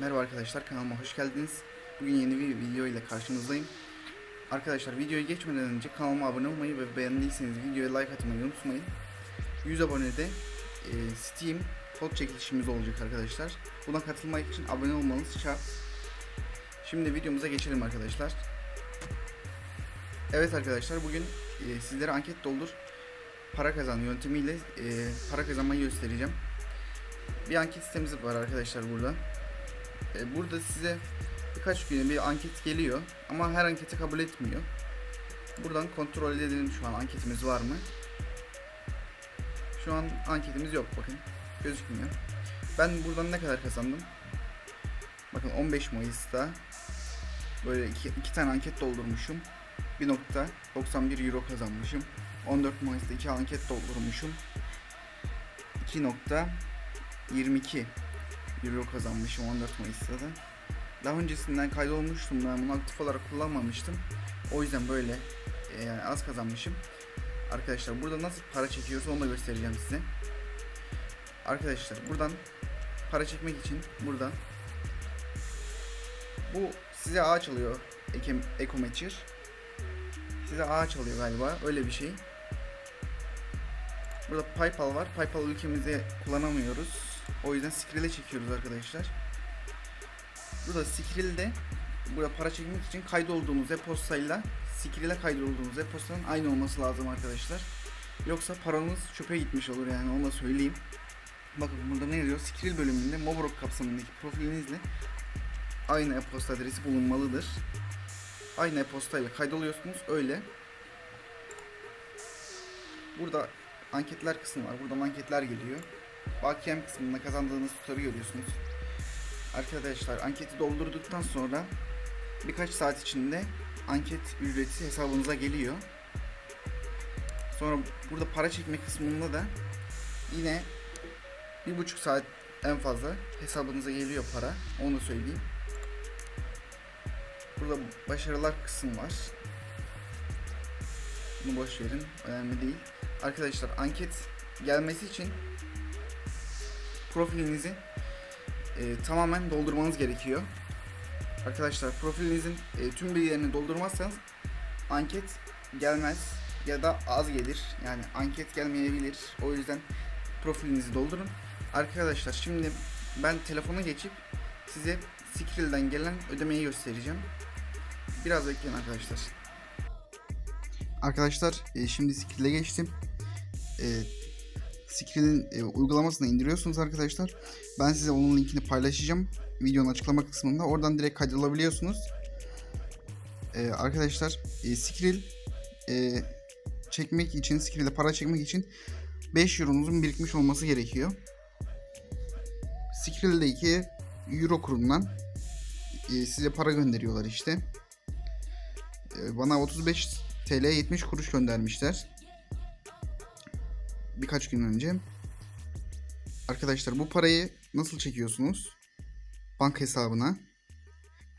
Merhaba arkadaşlar kanalıma hoş geldiniz. Bugün yeni bir video ile karşınızdayım. Arkadaşlar videoya geçmeden önce kanalıma abone olmayı ve beğendiyseniz videoya like atmayı unutmayın. 100 abonede e, Steam kod çekilişimiz olacak arkadaşlar. Buna katılmak için abone olmanız şart. Şimdi videomuza geçelim arkadaşlar. Evet arkadaşlar bugün e, sizlere anket doldur para kazan yöntemiyle e, para kazanmayı göstereceğim. Bir anket sitemiz var arkadaşlar burada. E, burada size birkaç güne bir anket geliyor ama her anketi kabul etmiyor. Buradan kontrol edelim şu an anketimiz var mı? Şu an anketimiz yok bakın. Gözükmüyor. Ben buradan ne kadar kazandım? Bakın 15 Mayıs'ta böyle iki, iki tane anket doldurmuşum. 1.91 euro kazanmışım. 14 Mayıs'ta iki anket doldurmuşum. 2.22 euro kazanmışım 14 Mayıs'ta da. Daha öncesinden kaydolmuştum ben bunu aktif olarak kullanmamıştım. O yüzden böyle e, yani az kazanmışım. Arkadaşlar burada nasıl para çekiyoruz onu da göstereceğim size. Arkadaşlar buradan para çekmek için burada bu size ağaç alıyor Ekem, Ecomatcher. Size ağaç alıyor galiba öyle bir şey. Burada PayPal var. PayPal ülkemizde kullanamıyoruz. O yüzden Skrill'e çekiyoruz arkadaşlar. Burada Skrill'de burada para çekmek için kaydolduğunuz e-postayla Skrill'e kaydolduğunuz e-postanın aynı olması lazım arkadaşlar. Yoksa paranız çöpe gitmiş olur yani onu da söyleyeyim. Bakın burada ne yazıyor? Skrill bölümünde Mobrok kapsamındaki profilinizle aynı e-posta adresi bulunmalıdır. Aynı e-postayla kaydoluyorsunuz öyle. Burada anketler kısmı var. Buradan anketler geliyor. Bakiyem kısmında kazandığınız tutarı görüyorsunuz. Arkadaşlar anketi doldurduktan sonra birkaç saat içinde anket ücreti hesabınıza geliyor. Sonra burada para çekme kısmında da yine bir buçuk saat en fazla hesabınıza geliyor para. Onu söyleyeyim. Burada başarılar kısım var. Bunu boş verin. Önemli değil. Arkadaşlar anket gelmesi için profilinizi e, tamamen doldurmanız gerekiyor. Arkadaşlar profilinizin e, tüm bilgilerini doldurmazsanız anket gelmez ya da az gelir. Yani anket gelmeyebilir. O yüzden profilinizi doldurun. Arkadaşlar şimdi ben telefona geçip size Skrill'den gelen ödemeyi göstereceğim. Biraz bekleyin arkadaşlar. Arkadaşlar e, şimdi Skrill'e geçtim. E, Skrill'in e, uygulamasını indiriyorsunuz arkadaşlar. Ben size onun linkini paylaşacağım. Videonun açıklama kısmında. Oradan direkt kaydolabiliyorsunuz. E, arkadaşlar e, Skrill e, çekmek için, Skrill'e para çekmek için 5 euronuzun birikmiş olması gerekiyor. Skrill'deki euro kurundan e, size para gönderiyorlar işte. E, bana 35 TL 70 kuruş göndermişler. Birkaç gün önce. Arkadaşlar bu parayı nasıl çekiyorsunuz? Banka hesabına.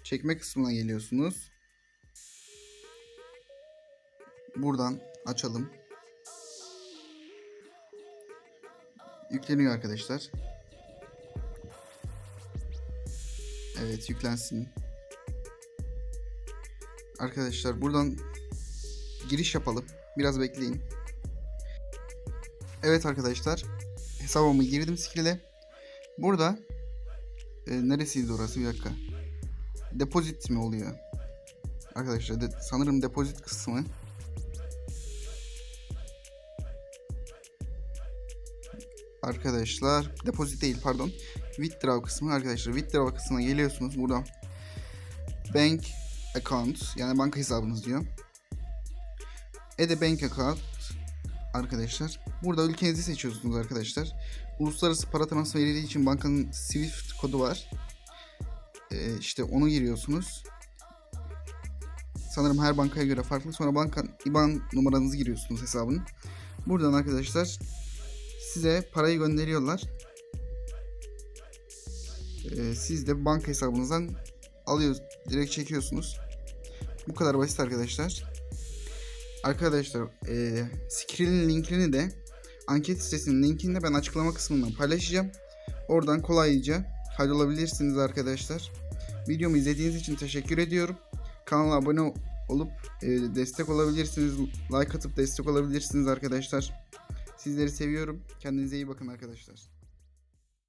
Çekme kısmına geliyorsunuz. Buradan açalım. Yükleniyor arkadaşlar. Evet yüklensin. Arkadaşlar buradan giriş yapalım. Biraz bekleyin. Evet arkadaşlar. Hesabımı girdim Skrill'e. Burada e, neresiydi orası bir dakika. Depozit mi oluyor? Arkadaşlar de, sanırım depozit kısmı. Arkadaşlar depozit değil pardon. Withdraw kısmı arkadaşlar. Withdraw kısmına geliyorsunuz. Burada bank account yani banka hesabınız diyor. Ede bank account arkadaşlar. Burada ülkenizi seçiyorsunuz arkadaşlar. Uluslararası para transferi için bankanın Swift kodu var. Ee, işte onu giriyorsunuz. Sanırım her bankaya göre farklı. Sonra banka IBAN numaranızı giriyorsunuz hesabın. Buradan arkadaşlar size parayı gönderiyorlar. Ee, siz de banka hesabınızdan alıyor, direkt çekiyorsunuz. Bu kadar basit arkadaşlar. Arkadaşlar e, Skrill'in linkini de anket sitesinin linkini de ben açıklama kısmından paylaşacağım. Oradan kolayca kaydolabilirsiniz arkadaşlar. Videomu izlediğiniz için teşekkür ediyorum. Kanala abone olup e, destek olabilirsiniz. Like atıp destek olabilirsiniz arkadaşlar. Sizleri seviyorum. Kendinize iyi bakın arkadaşlar.